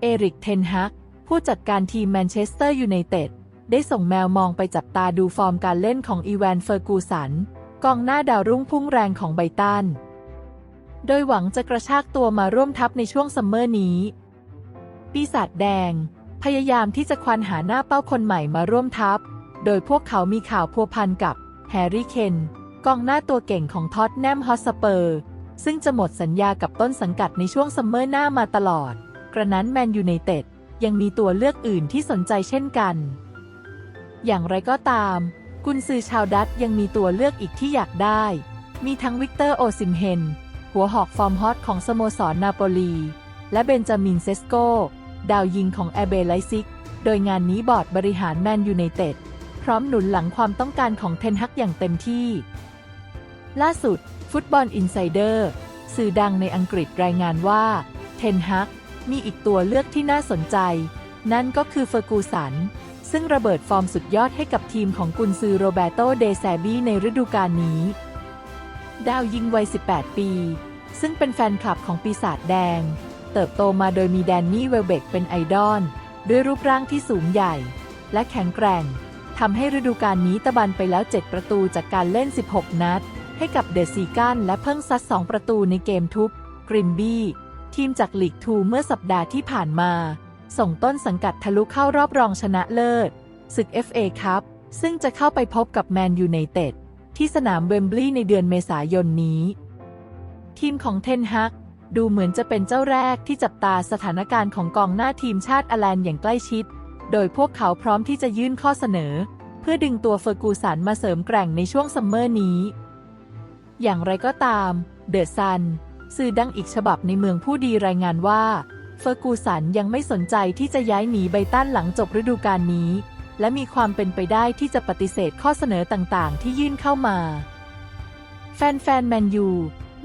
เอริกเทนฮักผู้จัดการทีมแมนเชสเตอร์ยูไนเต็ดได้ส่งแมวมองไปจับตาดูฟอร์มการเล่นของอีแวนเฟอร์กูสัน กองหน้าดาวรุ่งพุ่งแรงของไบตัน โดยหวังจะกระชากตัวมาร่วมทัพในช่วงซัมเมอร์นี้ ปีศาจแดง พยายามที่จะควานหาหน้าเป้าคนใหม่มาร่วมทัพ โดยพวกเขามีข่าวพัวพันกับแฮร์รี่เคนกองหน้าตัวเก่งของท็อตแนมฮอสเปอร์ ซึ่งจะหมดสัญญากับต้นสังกัดในช่วงซัมเมอร์หน้ามาตลอด กระนั้นแมนยูไนเต็ดยังมีตัวเลือกอื่นที่สนใจเช่นกัน อย่างไรก็ตาม กุนซือชาวดัตยังมีตัวเลือกอีกที่อยากได้ มีทั้งวิกเตอร์โอซิมเฮน หัวหอกฟอร์มฮอตของสโมสรนาโปลี และเบนจามินเซสโกดาวยิงของแอเบไลซิก โดยงานนี้บอร์ดบริหารแมนยูไนเต็ดพร้อมหนุนหลังความต้องการของเทนฮักอย่างเต็มที่ ล่าสุด ฟุตบอลอินไซเดอร์สื่อดังในอังกฤษรายงานว่า เทนฮัก มีอีกตัวเลือกที่น่าสนใจ นั่นก็คือเฟอร์กูสัน ซึ่งระเบิดฟอร์มสุดยอดให้กับทีมของกุนซือโรเบโตเดแซบีในฤดูกาลนี้ ดาวยิงวัย 18 ปี ซึ่งเป็นแฟนคลับของปีศาจแดง เติบโตมาโดยมีแดนนี่เวลเบกเป็นไอดอล ด้วยรูปร่างที่สูงใหญ่ และแข็งแกร่งทำให้ฤดูกาลนี้ตะบันไปแล้ว 7 ประตูจากการเล่น 16 นัด ให้กับเดซีกันและเพิ่งซัด 2 ประตูในเกมทุบกรินบี้ ทีมจากลีกทูเมื่อสัปดาห์ที่ผ่านมา ส่งต้นสังกัดทะลุเข้ารอบรองชนะเลิศ ศึก FA คัพซึ่งจะเข้าไปพบกับแมนยูไนเต็ดที่สนามเวมบลีย์ในเดือนเมษายนนี้ ทีมของเทนฮักดูเหมือนจะเป็นเจ้าแรกที่จับตาสถานการณ์ของกองหน้าทีมชาติอแลนอย่างใกล้ชิด โดยพวกเขาพร้อมที่จะยื่นข้อเสนอ เพื่อดึงตัวเฟอร์กูสันมาเสริมแกร่งในช่วงซัมเมอร์นี้ อย่างไรก็ตาม เดอะซัน สื่อดังอีกฉบับในเมืองผู้ดีรายงานว่า เฟอร์กูสันยังไม่สนใจที่จะย้ายหนีไบตันหลังจบฤดูกาลนี้ และมีความเป็นไปได้ที่จะปฏิเสธข้อเสนอต่างๆ ที่ยื่นเข้ามา แฟนๆแมนยู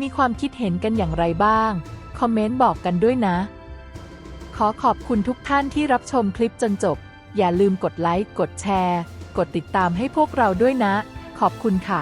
มีความคิดเห็นกันอย่างไรบ้าง คอมเมนต์บอกกันด้วยนะ ขอขอบคุณทุกท่านที่รับชมคลิปจนจบ อย่าลืมกดไลค์ กดแชร์ กดติดตามให้พวกเราด้วยนะ ขอบคุณค่ะ